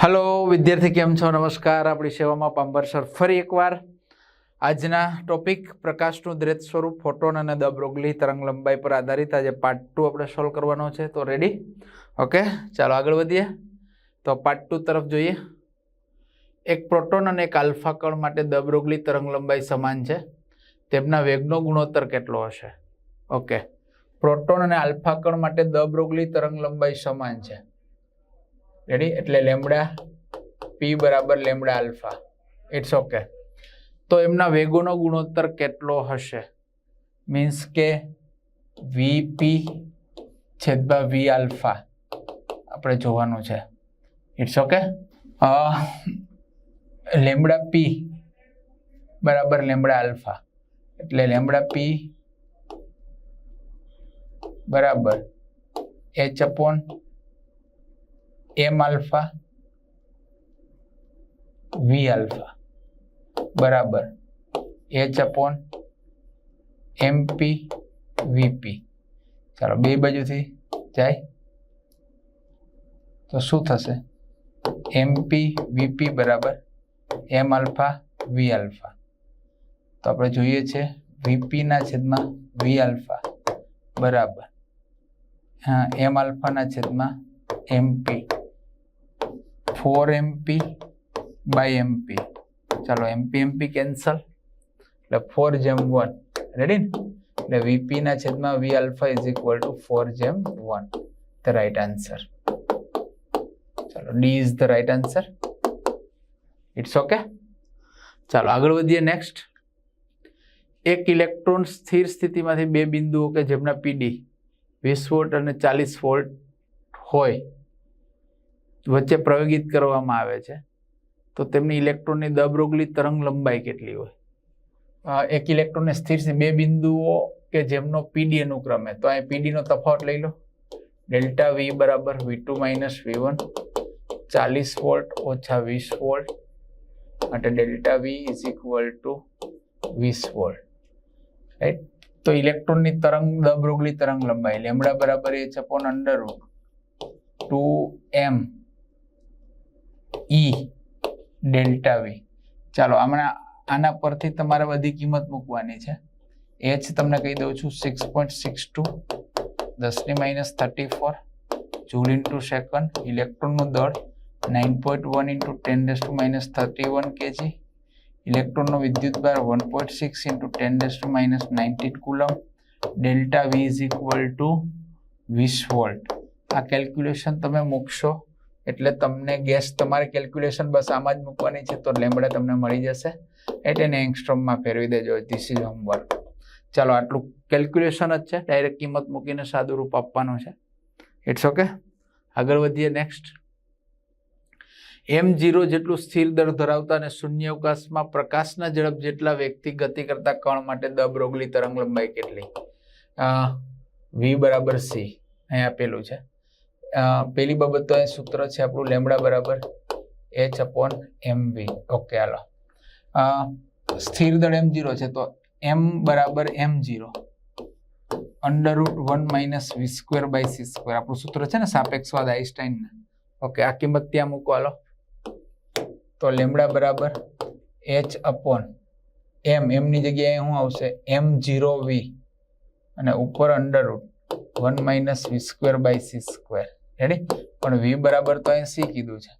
Hello વિદ્યાર્થી કેમ છો? નમસ્કાર. આપણી સેવામાં પાંબર સર ફરી એકવાર. આજના ટોપિક પ્રકાશનું દ્રેત સ્વરૂપ ફોટોન અને દ રોગલી તરંગ લંબાઈ પર આધારિત. આજે પાર્ટ ટુ આપણે સોલ્વ કરવાનો છે. તો રેડી ઓકે ચાલો આગળ વધીએ. તો પાર્ટ ટુ તરફ જોઈએ. એક પ્રોટોન અને એક આલ્ફા કણ માટે દ રોગલી તરંગ લંબાઈ સમાન છે. તેમના વેગનો ગુણોત્તર કેટલો હશે? ઓકે પ્રોટોન અને આલ્ફા કણ માટે દ બ્રોગલી તરંગ લંબાઈ સમાન છે. રેડી એટલે લેમડા પી બરાબર લેમડા આલ્ફા. ઇટ્સ ઓકે તો એમના વેગોનો ગુણોત્તર કેટલો હશે? મીન્સ કે વી પી છેદમાં વી આલ્ફા. આપણે જોવાનું છે. ઇટ્સ ઓકે લેમડા પી બરાબર લેમડા આલ્ફા. એટલે લેમડા પી બરાબર H upon M alpha V alpha બરાબર. એચ અપોન એમપી વીપી ચાલો, બે બાજુથી જાય. તો શું થશે? એમપી વીપી બરાબર. એમ આલ્ફા વી આલ્ફા તો આપણે જોઈએ છે વીપીના છેદમાં વી આલ્ફા બરાબર. એમ આલ્ફાના છેદમાં MP four MP by MP ચાલો એમપી એમપી કેન્સલ એટલે ફોર જેમ વન રેડી ને એટલે વીપી ના છેદમાં V alpha is equal to four જેમ વન ધ રાઈટ આન્સર ચાલો D is the right answer it's okay ચાલો આગળ વધીએ નેક્સ્ટ એક ઇલેક્ટ્રોન સ્થિર સ્થિતિમાંથી બે બિંદુઓ કે જેમના પીડી વીસ વોલ્ટ અને ચાલીસ વોલ્ટ હોય. વચ્ચે પ્રયોગિત કરવામાં આવે છે. તો તેમની ઇલેક્ટ્રોનની દબરોગલી તરંગ લંબાઈ કેટલી હોય? એક ઇલેક્ટ્રોનને સ્થિર છે બે બિંદુઓ કે જેમનો પીડી અનુક્રમે તો અહીં પીડીનો તફાવત લઈ લો. ડેલ્ટા વી બરાબર V two minus V one ચાલીસ વોલ્ટ ઓછા વીસ વોલ્ટ. માટે delta V is equal to વીસ વોલ્ટ. રાઈટ તો ઇલેક્ટ્રોનની તરંગ, દબરોગલી તરંગ લંબાઈ લેમડા બરાબર H upon under root two M E delta V. ચાલો હમણાં આના પરથી તમારે બધી કિંમત મૂકવાની છે. એચ તમને કહી દઉં છું સિક્સ પોઈન્ટ સિક્સ ટુ દસની minus thirty four joule into second ઇલેક્ટ્રોનનું દળ nine point one into ten raise to minus thirty one kg ઇલેક્ટ્રોનનો વિદ્યુત ભાર one point six into ten raise to minus nineteen coulomb delta V is equal to વીસ volt આ calculation તમે મૂકશો એટલે તમને gas તમારે કેલ્ક્યુલેશન બસ આમાં જ મૂકવાની છે, તો લેમડા તમને મળી જશે. એટલે એને એંગસ્ટ્રોમમાં ફેરવી દેજો ધીસ ઇઝ હોમવર્ક ચાલો, આટલું કેલ્ક્યુલેશન જ છે. ડાયરેક્ટ કિંમત મૂકીને સાદું રૂપ આપવાનું છે. ઇટ્સ ઓકે આગળ વધીએ નેક્સ્ટ એમ જીરો જેટલું સ્થિર દર ધરાવતા અને શૂન્ય અવકાશમાં પ્રકાશના ઝડપ જેટલા વ્યક્તિ ગતિ કરતા કણ માટે દબ, રોગલી, તરંગ લંબાઈ કેટલી? વી બરાબર સી અહીં આપેલું છે. પેલી બાબત તો અહીં સૂત્ર છે આપણું લેમડા બરાબર H upon M V okay હાલો. સ્થિર દળ એમ જીરો છે, તો એમ બરાબર M zero under root one minus V square by C square આપણું સૂત્ર છે ને સાપેક્ષવાદ આઈન્સ્ટાઈનના ઓકે આ કિંમત ત્યાં મૂકો, હાલો. તો લેમડા બરાબર એચ અપોન એમ એમની જગ્યાએ શું આવશે? એમ જીરો વી અને ઉપર under root one minus V square by C square ready પણ વી બરાબર તો અહીં સી કીધું છે?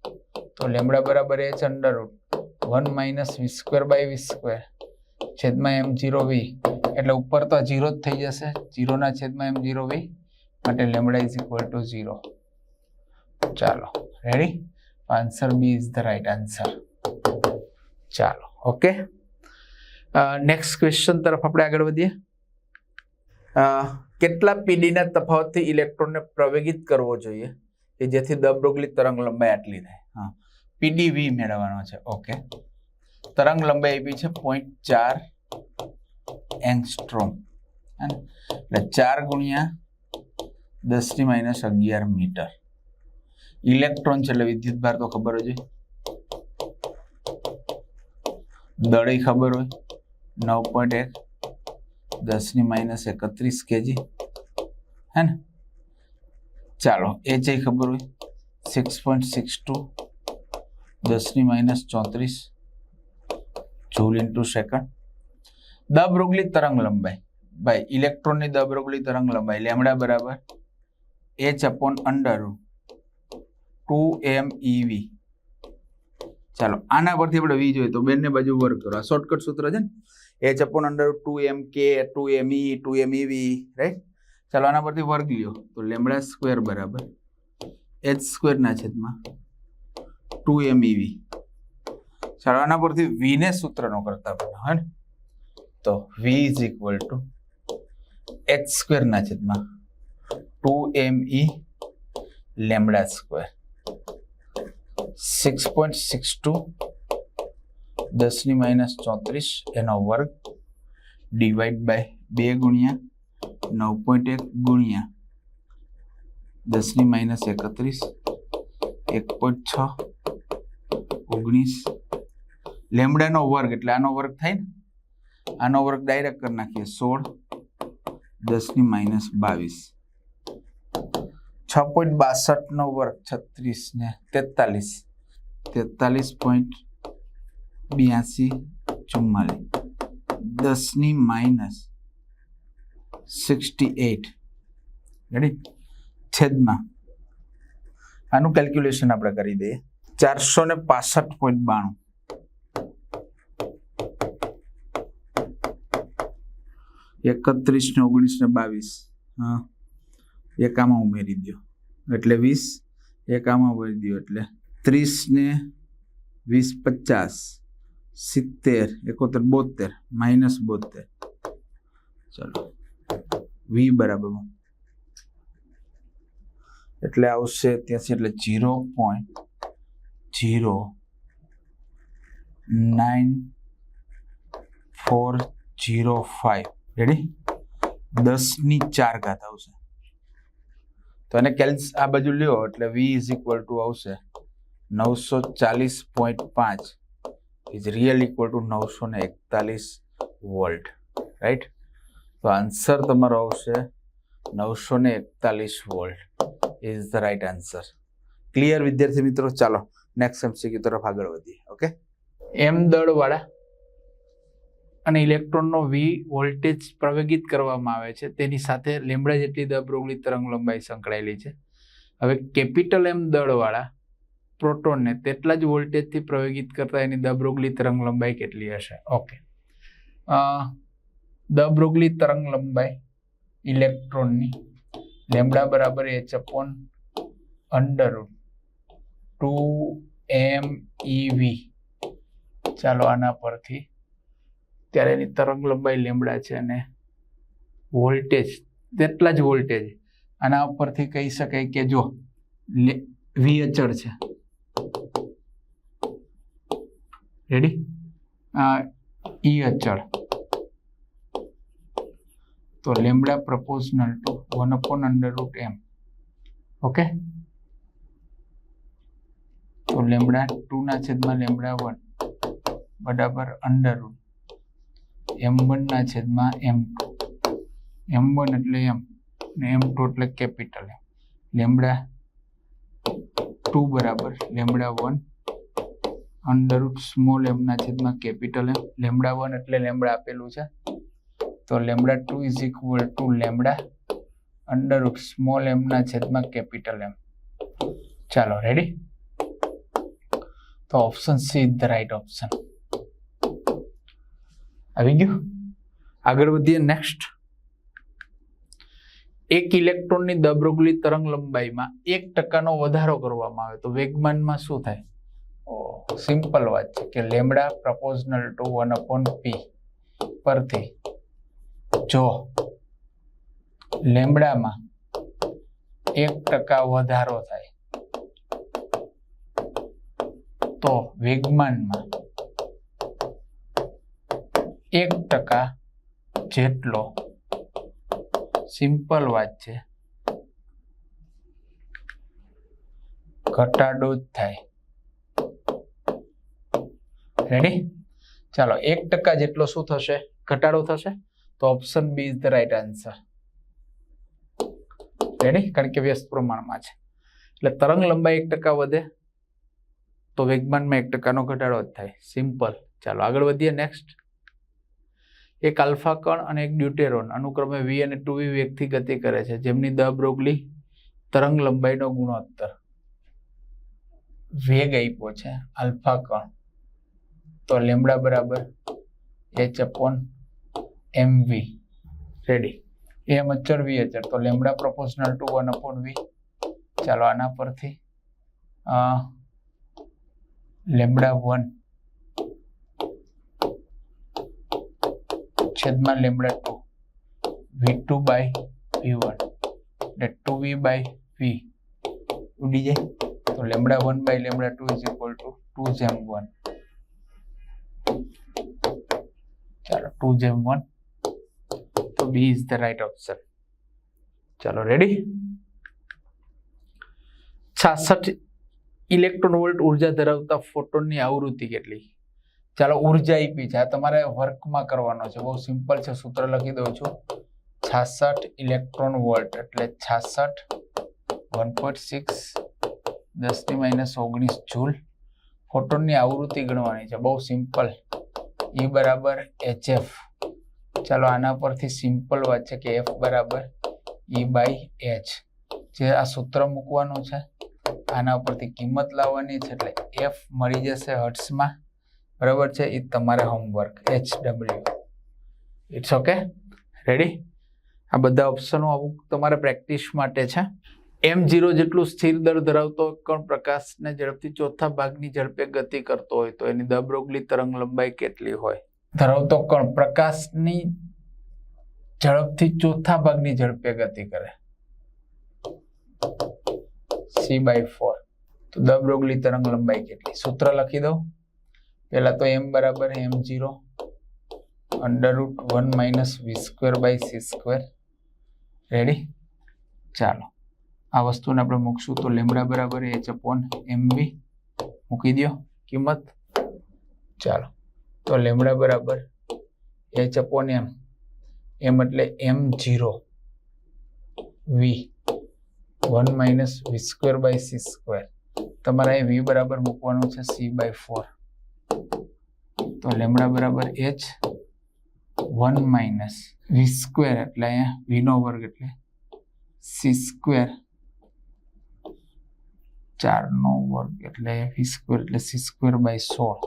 તો લેમડા બરાબર H under root one minus V square by V square છેદમાં એમ જીરો વી એટલે ઉપર તો જીરો જ થઈ જશે. જીરોના છેદમાં એમ જીરો વી માટે lambda is equal to zero ચાલો. Ready answer B is the right answer ચાલો. ઓકે નેક્સ્ટ ક્વેશ્ચન તરફ આપણે આગળ વધીએ. કેટલા પીડીના તફાવતથી ઇલેક્ટ્રોનને પ્રવેગિત કરવો જોઈએ? કે જેથી દબરોગલી બ્રોગલી તરંગ લંબાઈ આટલી થાય હા. પીડીવી મેળવવાનો છે. ઓકે. તરંગ લંબાઈ આપી છે પોઈન્ટ ચાર એંગસ્ટ્રોમ. એટલે ચાર ગુણ્યા દસની માઇનસ અગિયાર મીટર. ઇલેક્ટ્રોન છે એટલે વિદ્યુત ભાર તો ખબર હોય. દળે ખબર હોય. નવ પોઈન્ટ એક. દસની માઇનસ એકત્રીસ કેજી. હે ને? ચાલો, એ જે ખબર હોય. સિક્સ પોઈન્ટ સિક્સ ટુ, દસની માઇનસ ચોત્રીસ, joule into second. De Broglie તરંગ લંબાઈ. ભાઈ, ઇલેક્ટ્રોનની દ બ્રોગલી તરંગ લંબાઈ, લેમડા બરાબર. H upon under two M EV ચાલો, આના પરથી આપણે વી જોઈએ તો બંને બાજુ વર્ક કરો. આ શોર્ટકટ સૂત્ર છે ને? H upon under two M કે two M E two M EV right ચાલો આના પરથી વર્ગ લ્યો. તો લેમડા સ્ક્વેર બરાબર. એચ સ્ક્વેરના છેદમાં ટુ એમ ઈવી ચાલો આના પરથી વી ને સૂત્રનો કરતા પહેલા, હે તો V is equal to H સ્ક્વેરના છેદમાં two M E lambda square six point six two દસની માઇનસ ચોત્રીસ એનો વર્ગ ડિવાઈડ બાય બે ગુણ્યા નવ પોઈન્ટ એક ગુણ્યા દસની માઇનસ એકત્રીસ, એક પોઈન્ટ છ ઓગણીસ. લેમડાનો વર્ગ એટલે આનો વર્ગ થાય ને? આનો વર્ગ ડાયરેક્ટ કરી નાખીએ, સોળ, દસની માઇનસ બાવીસ. છ પોઈન્ટ બાસઠનો વર્ગ છત્રીસ ને તેતાલીસ તેતાલીસ પોઈન્ટ બ્યાસી ચુમ્માલીસ દસની માઇનસ સિક્સટી એટ. રેડી છેદમાં. આનું કેલ્ક્યુલેશન આપણે કરી દઈએ. ચારસો ને પાસઠ પોઈન્ટ બાણું. એકત્રીસ ને ઓગણીસ ને બાવીસ. હા. એક આમાં ઉમેરી દો એટલે વીસ. એક આમાં ઉમેરી દો એટલે ત્રીસ ને વીસ પચાસ. સિત્તેર એકોતેર બોતેર માઇનસ બોતેર ચલો. વી બરાબર એટલે આવશે ત્યાંથી એટલે zero point zero nine four zero five ready દસની ચાર ઘાત આવશે. તો એને કેલ્સ આ બાજુ લ્યો એટલે વી ઇઝ ઇક્વલ ટુ આવશે નવસો ચાલીસ પોઈન્ટ પાંચ. ઇઝ રિયલ ઇક્વલ ટુ નવસો ને એકતાલીસ વોલ્ટ રાઈટ તો આન્સર તમારો આવશે નવસો ને એકતાલીસ volt is the right answer clear વિદ્યાર્થી મિત્રો? ચાલો નેક્સ્ટ એમસીક્યુ તરફ આગળ વધીએ ઓકે એમ દળવાળા અને ઇલેક્ટ્રોનનો વી વોલ્ટેજ પ્રવેગિત કરવામાં આવે છે. તેની સાથે લીમડા જેટલી દ બ્રોગલી તરંગ લંબાઈ સંકળાયેલી છે. હવે કેપિટલ એમ દળવાળા પ્રોટોનને તેટલા જ વોલ્ટેજથી પ્રવેગિત કરતા એની દબરોગલી તરંગ લંબાઈ કેટલી હશે? ઓકે દ બ્રોગલી તરંગ લંબાઈ ઇલેક્ટ્રોનની લેમડા બરાબર H upon under two M V. ચાલો આના પરથી. ત્યારે એની તરંગ લંબાઈ લેમડા છે અને વોલ્ટેજ, તેટલા જ વોલ્ટેજ. આના ઉપરથી કહી શકાય કે જો વી અચળ છે. રેડી ઈ અચળ તો lambda proportional to one upon under root M okay તો લેમડા ટુ ના છેદમાં લેમડા વન બરાબર અંડર રૂટ એમ વનના છેદમાં એમ ટુ એમ વન એટલે એમ ને એમ ટુ એટલે કેપિટલ એમ લેમડા ટુ બરાબર lambda one under root small એમના છેદમાં કેપિટલ એમ. લેમડા વન એટલે લેમડા આપેલું છે. તો lambda two is equal to lambda. Under root small એમના છેદમાં કેપિટલ એમ. ચાલો રેડી તો option C is the right option આવી ગયું? આગળ વધીએ નેક્સ્ટ એક ઇલેક્ટ્રોનની દબરોગલી બ્રોગલી તરંગ લંબાઈમાં એક ટકાનો વધારો કરવામાં આવે તો વેગમાનમાં શું થાય? સિમ્પલ વાત છે કે lambda proportional to one upon P પરથી જો લેમડામાં એક ટકા વધારો થાય તો વેગમાનમાં એક ટકા જેટલો સિમ્પલ વાત છે, ઘટાડો જ થાય. રેડી ચાલો, એક ટકા જેટલો શું થશે? ઘટાડો થશે? તો option B is the right answer ready કારણ કે વ્યસ્ત પ્રમાણમાં છે. એટલે તરંગ લંબાઈ એક ટકા વધે, તો વેગમાનમાં એક ટકાનો ઘટાડો જ થાય. સિમ્પલ ચાલો, આગળ વધીએ. નેક્સ્ટ એક આલ્ફા કણ અને એક ડ્યુટેરોન. અનુક્રમે વી અને ટુ વી વેગથી ગતિ કરે છે. જેમની દ બ્રોગલી તરંગ લંબાઈનો ગુણોત્તર. વેગ આપ્યો છે આલ્ફા કણ. તો લેમડા બરાબર H upon M V ready M અચર V અચર તો lambda proportional to one upon V ચાલો આના પરથી લેમડા વન છેદમાં lambda two V two by V one એટલે ટુ વી બાય વી ઉડી જાય. તો lambda one by lambda two is equal to two જેમ વન ચાલો ટુ જેમ વન તો B is the right option ચાલો રેડી છાસઠ ઇલેક્ટ્રોન વોલ્ટ ઊર્જા ધરાવતા ફોટોનની આવૃત્તિ કેટલી? ચાલો, ઊર્જા આપી છે. આ તમારે વર્કમાં કરવાનો છે. બહુ સિમ્પલ છે. સૂત્ર લખી દઉં છું. છાસઠ ઇલેક્ટ્રોન વોલ્ટ એટલે છાસઠ વન પોઈન્ટ સિક્સ દસની માઇનસ ઓગણીસ જૂલ ફોટોનની આવૃત્તિ ગણવાની છે. બહુ સિમ્પલ ઈ બરાબર એચ એફ ચાલો આના પરથી સિમ્પલ વાત છે કે એફ બરાબર ઈ બાય એચ જે આ સૂત્ર મૂકવાનું છે, આના ઉપરથી કિંમત લાવવાની છે એટલે એફ મળી જશે હર્ટ્સમાં બરાબર છે? એ તમારે homework H W it's okay ready આ બધા ઓપ્શનો અમુક તમારે પ્રેક્ટિસ માટે છે. એમ જીરો જેટલું સ્થિર દર ધરાવતો કણ પ્રકાશને ઝડપથી ચોથા ભાગની ઝડપે ગતિ કરતો હોય તો એની દબ્રોગલી તરંગ લંબાઈ કેટલી હોય? ધરાવતો કણ પ્રકાશની ઝડપથી ચોથા ભાગની ઝડપે ગતિ કરે. સી બાય ફોર તો દબ્રોગલી તરંગ લંબાઈ કેટલી? સૂત્ર લખી દઉં. પહેલા તો એમ બરાબર M zero under root one minus V square by C square ready ચાલો. આ વસ્તુને આપણે મૂકશું તો લેમડા બરાબર એચ અપોન એમ વી મૂકી દો કિંમત? ચાલો. તો લેમડા બરાબર એચ અપોન એમ. એમ એટલે M zero. V. One minus V square by C square. તમારે અહીં વી બરાબર મૂકવાનું છે સી બાય ફોર. તો લેમડા બરાબર H one minus V square એટલે અહીંયા વીનો વર્ગ એટલે સી સ્ક્વેર. ચારનો વર્ગ એટલે વી સ્ક્વેર એટલે સી સ્ક્વેર બાય સોળ.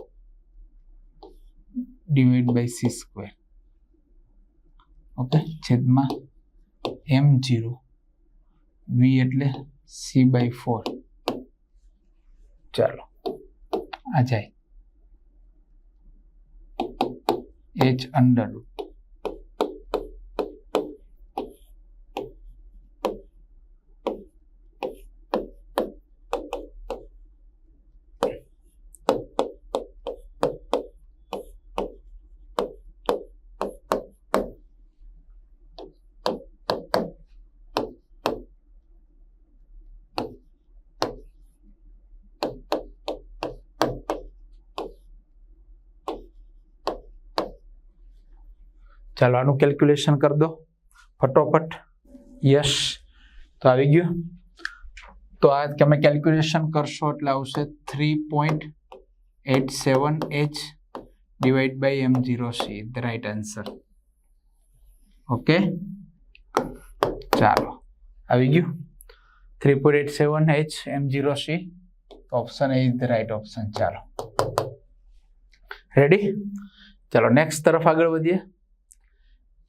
Divide by C square okay છેદમાં એમ જીરો વી એટલે સી બાય ફોર ચાલો, આ જાય. એચ અંડર ચાલો આનું કેલ્ક્યુલેશન કરી દો. ફટોફટ. યસ તો આવી ગયું. તો આ તમે કેલ્ક્યુલેશન કરશો એટલે આવશે three point eight seven H divide by M zero C the right answer okay ચાલો. આવી ગયું. Three point eight seven H M zero C option A is the right option ચાલો. રેડી ચાલો નેક્સ્ટ તરફ આગળ વધીએ.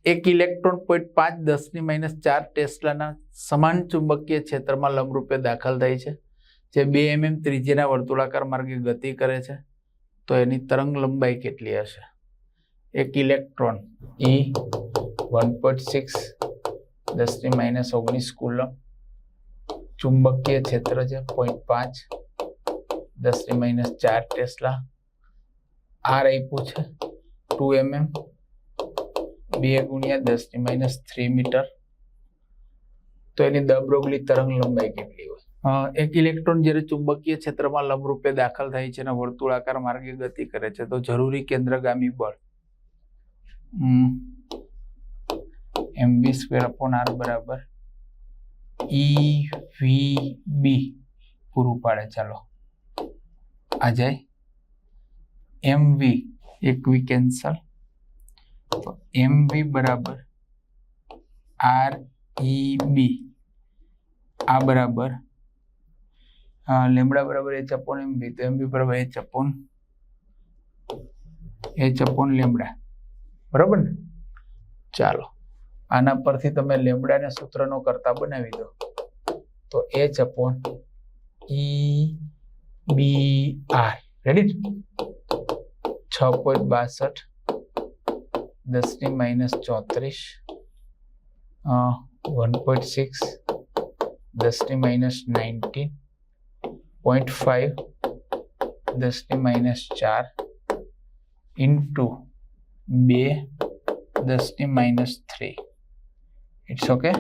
એક ઇલેક્ટ્રોન પોઈન્ટ પાંચ દસની માઇનસ ચાર ટેસ્લાના સમાન ચુંબકીય ક્ષેત્રમાં લંબરૂપે દાખલ થાય છે, જે બે એમએમ ત્રિજ્યાના વર્તુળાકાર માર્ગે ગતિ કરે છે, તો એની તરંગ લંબાઈ કેટલી હશે? એક electron E one point six દસની માઇનસ ઓગણીસ કુલમ ચુંબકીય ક્ષેત્ર છે પોઈન્ટ પાંચ દસની માઇનસ ચાર ટેસ્લા આર આપ્યું છે ટુ એમએમ બે ગુણ્યા દસની માઇનસ થ્રી મીટર તો એની દબરોગલી તરંગ લંબાઈ કેટલી હોય? એક ઇલેક્ટ્રોન જ્યારે ચુંબકીય ક્ષેત્રમાં લંબરૂપે દાખલ થાય છે અને વર્તુળાકાર માર્ગે ગતિ કરે છે, તો જરૂરી કેન્દ્રગામી બળ M B square upon R બરાબર ઈ વી બી પૂરું પાડે, ચાલો. આ જાય. એમ વી એક વી કેન્સલ તો એમ બી બરાબર આર ઈ બી આ બરાબર. લેમડા બરાબર એચ અપોન એમ બી તો એમ બી બરાબર H upon H upon lambda બરાબર ને? ચાલો. આના પરથી તમે લેમડાને સૂત્રનો કરતા બનાવી દો. તો H upon E B R ready છ પોઈન્ટ બાસઠ દસની માઇનસ ચોત્રીસ વન પોઈન્ટ સિક્સ દસની માઇનસ નાઇન્ટીન પોઈન્ટ ફાઈવ દસની માઇનસ ચાર ઇન્ટુ બે દસની માઇનસ થ્રી ઇટ્સ ઓકે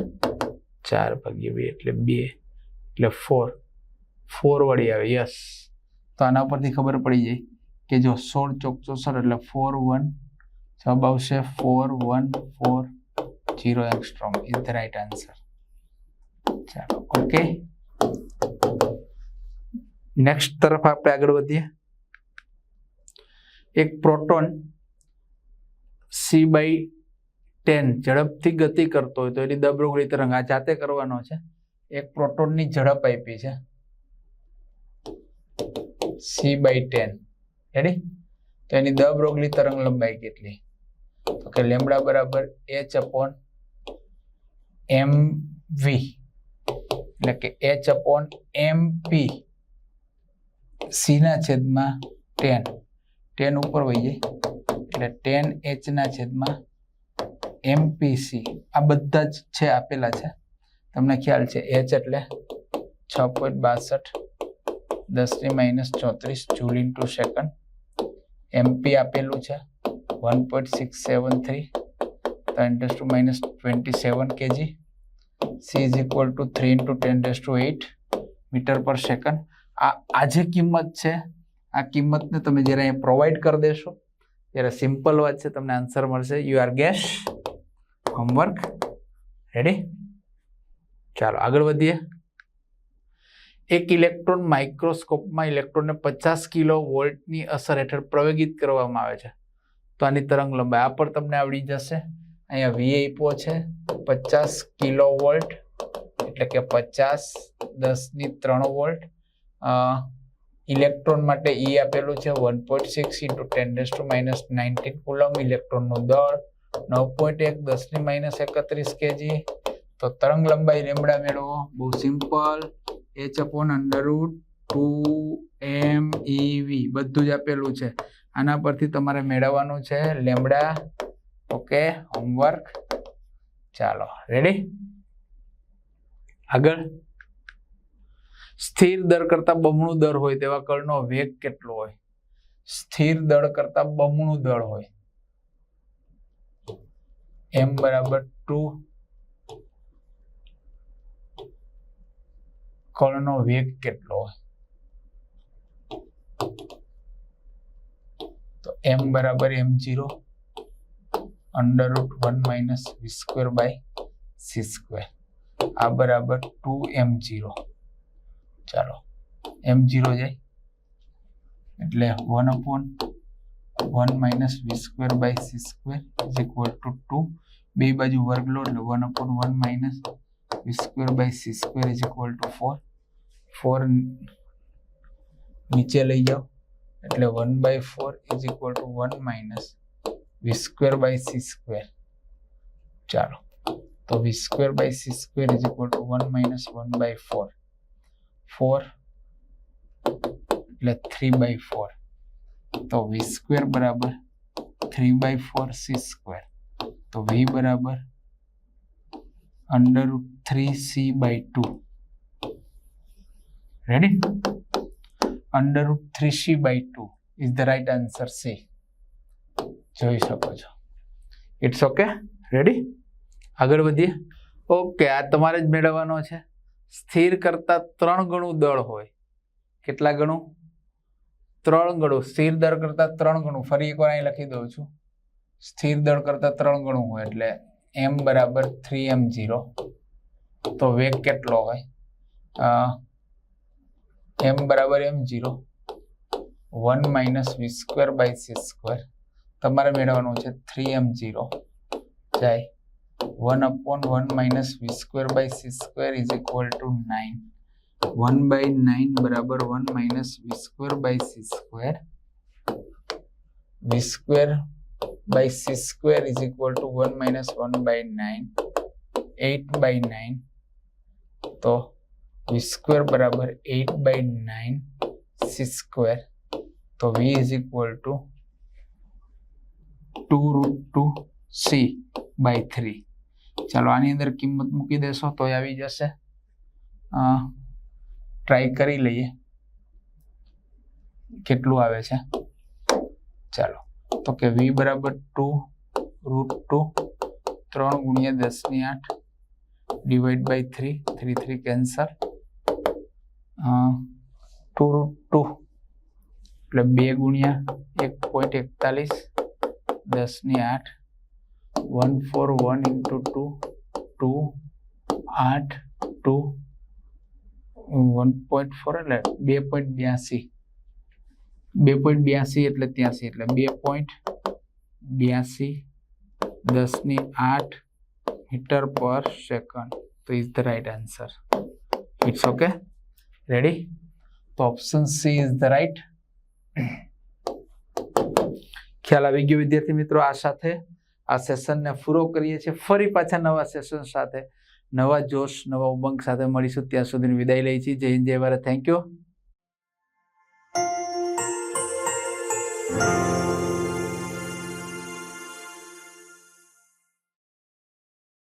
ચાર ભાગ્યા બે એટલે બે એટલે ફોર ફોર વળી આવે યસ તો આના પરથી ખબર પડી જાય કે જો સોળ ચોક ચોસઠ એટલે ફોર વન જવાબ આવશે four one four zero angstrom is the right answer ચાલો ઓકે નેક્સ્ટ તરફ આપણે આગળ વધીએ એક પ્રોટોન સી બાય ટેન ઝડપથી ગતિ કરતો હોય તો એની દબરોગળી તરંગ આ જાતે કરવાનો છે એક પ્રોટોનની ઝડપ આપી છે સી બાય ટેન રેડી તો એની દબરોગલી તરંગ લંબાઈ કેટલી તો કે લેમડા બરાબર એચ અપોન એમ વી એટલે કે એચ અપોન એમ પી સીના છેદમાં ટેન ટેન ઉપર વહીએ એટલે ટેન એચના છેદમાં એમપીસી આ બધા જ છે, આપેલા છે. તમને ખ્યાલ છે એચ એટલે છ પોઈન્ટ બાસઠ દસની માઇનસ ચોત્રીસ જૂલ ઇન્ટુ સેકન્ડ એમપી આપેલું છે. One point six seven three ten to minus twenty seven kg C is equal to three into ten raise to eight metre per second આ આ જે કિંમત છે. આ કિંમતને તમે જ્યારે અહીંયા પ્રોવાઈડ કરી દેશો, ત્યારે સિમ્પલ વાત છે, તમને આન્સર મળશે. You are guess homework ready ચાલો, આગળ વધીએ. એક ઇલેક્ટ્રોન માઇક્રોસ્કોપમાં ઇલેક્ટ્રોનને પચાસ કિલો વોલ્ટની અસર હેઠળ પ્રવેગિત કરવામાં આવે છે. તો આની તરંગ લંબાઈ. આ પર તમને આવડી જશે. અહીંયા વી આપ્યો છે. પચાસ કિલો વોલ્ટ, એટલે કે પચાસ દસની ત્રણ વોલ્ટ. ઇલેક્ટ્રોન માટે ઈ આપેલું છે one point six into ten raise to minus nineteen coulomb. ઇલેક્ટ્રોનનું દળ નવ પોઈન્ટ એક દસની માઇનસ એકત્રીસ કેજી. તો તરંગ લંબાઈ લેમડા મેળવો. બહુ simple. H upon under root two M V બધું જ આપેલું છે. આના પરથી તમારે મેળવવાનું છે લેમડા. Okay, homework. ચાલો રેડી આગળ. સ્થિર દર કરતા બમણું દર હોય તેવા કળનો વેગ કેટલો હોય? સ્થિર દળ કરતા બમણું દળ હોય. એમ બરાબર ટુ. કળનો વેગ કેટલો હોય તો એમ બરાબર M zero under root one minus V square by C square આ બરાબર ટુ એમ જીરો ચાલો એમ જીરો જાય. એટલે one upon one minus V square by C square is equal to two બે બાજુ વર્ગ લો એટલે one upon one minus V square by C square is equal to four four નીચે લઈ જાઓ. એટલે one by four is equal to one minus V square by C square ચાલો. તો V square by C square is equal to one minus one by four four એટલે three by four તો વી square બરાબર three by four C square તો V બરાબર under three C by two ready under three C by two is the right answer C જોઈ શકો છો. It's okay ready આગળ વધીએ. ઓકે આ તમારે જ મેળવવાનો છે. સ્થિર કરતાં ત્રણ ગણું દળ હોય. કેટલા ગણું? ત્રણ ગણું. સ્થિર દળ કરતાં ત્રણ ગણું. ફરી એકવાર અહીં લખી દઉં છું. સ્થિર દળ કરતાં ત્રણ ગણું હોય, એટલે એમ બરાબર થ્રી એમ જીરો તો વેગ કેટલો હોય? એમ બરાબર m zero one minus v square by c square તમારે મેળવવાનું છે થ્રી એમ જીરો જાય. One upon one minus v square by c square is equal to nine one by nine બરાબર one minus v square by c square v square by c square is equal to one minus one by nine eight by nine તો વી square બરાબર eight by nine c square. તો v is equal to two root two c by three. ચાલો આની અંદર કિંમત મૂકી દેશો તો આવી જશે. ટ્રાય કરી લઈએ. કેટલું આવે છે? ચાલો, તો કે વી બરાબર ટુ રૂટ ટુ ત્રણ ગુણ્યા દસની આઠ divide by three three three cancel. Two root two. એટલે બે ગુણ્યા એક પોઈન્ટ એકતાલીસ દસની આઠ. One four one into two two, આઠ, ટુ. વન પોઈન્ટ ફોર એટલે બે પોઈન્ટ બ્યાસી. બે પોઈન્ટ બ્યાસી એટલે ત્યાંસી, એટલે બે પોઈન્ટ બ્યાસી દસની આઠ મીટર પર સેકન્ડ. તો is the right answer. It's okay ready તો option c is the right ખ્યાલ આવી ગયો વિદ્યાર્થી મિત્રો આ સાથે. આ સેશનને પૂરો કરીએ છીએ. ફરી પાછા નવા સેશન સાથે. નવા જોશ, નવા ઉમંગ સાથે મળીશું. ત્યાં સુધીની વિદાય લઈ છીએ. જય હિન્દ, જય ભારત. Thank you